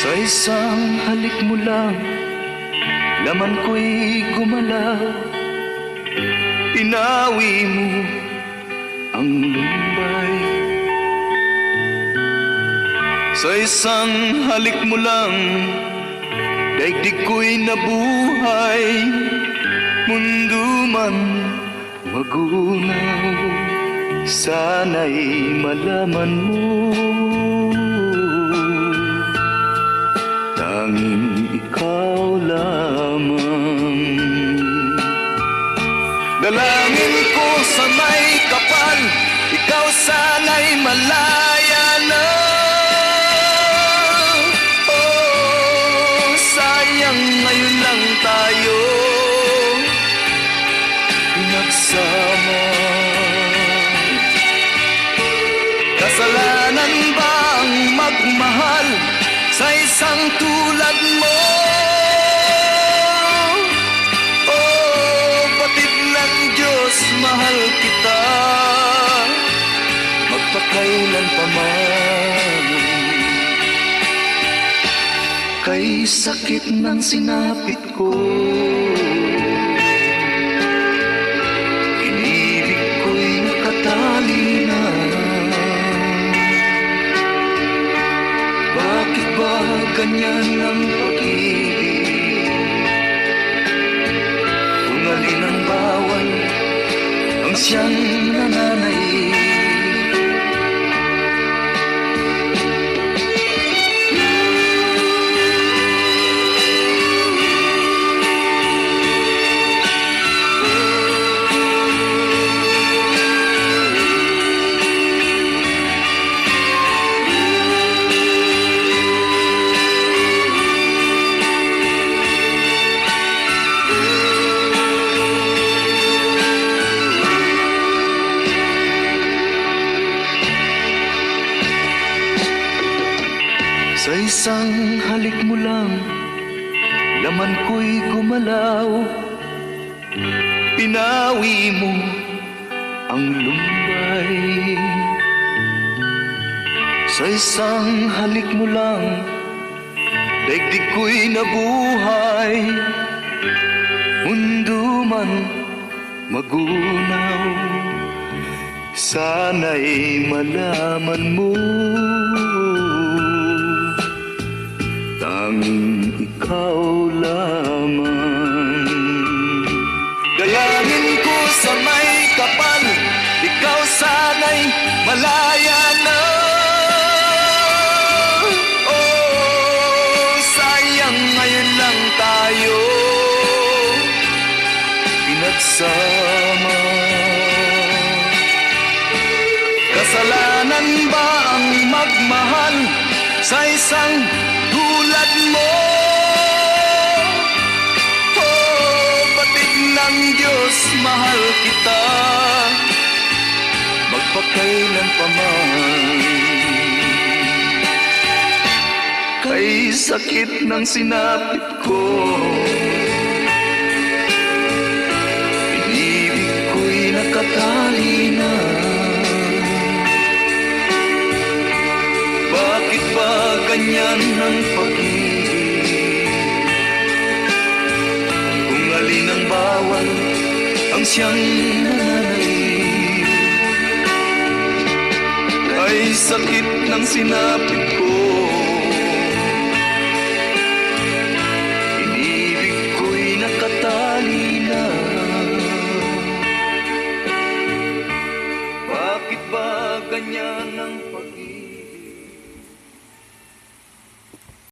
Sa isang halik mo lang Laman ko'y gumalaw Pinawi mo ang lumbay. Sa isang halik mo lang Daigdig ko'y nabuhay. Mundo man magunaw Sana'y malaman mo ikaw lamang. Dalangin ko sa may kapal Ikaw sana'y malaya na. Oh, sayang ngayon lang tayo. Pinagsama. Kasalanan ba ang magmahal Sa isang tulad mo Magpakailan pa man Kay sakit ng sinapit ko. Inibig ko'y nakatali na. Bakit ba ganyan ang pag-ibig? Kung alin ang bawal Ang siyang nananay Sa isang halik mo lang Laman ko'y gumalaw. Pinawi mo ang lumbay. Sa isang halik mo lang Daigdig ko'y nabuhay. Mundo man magunaw Sana'y malaman mo ikaw lamang. Dalangin ko sa may kapal Ikaw sana'y malaya na. Oh, sayang ngayon lang tayo. Pinagsama. Kasalanan ba ang magmahal sa isang tulad mo? Oh, batig ng Diyos, mahal kita. Magpakailan pa man. Kay sakit ng sinapit ko. Inibig ko'y nakatali na ganyan ang pag-ibig? Kung alin ang bawal ang siyang nanay Ay sakit ng sinapit ko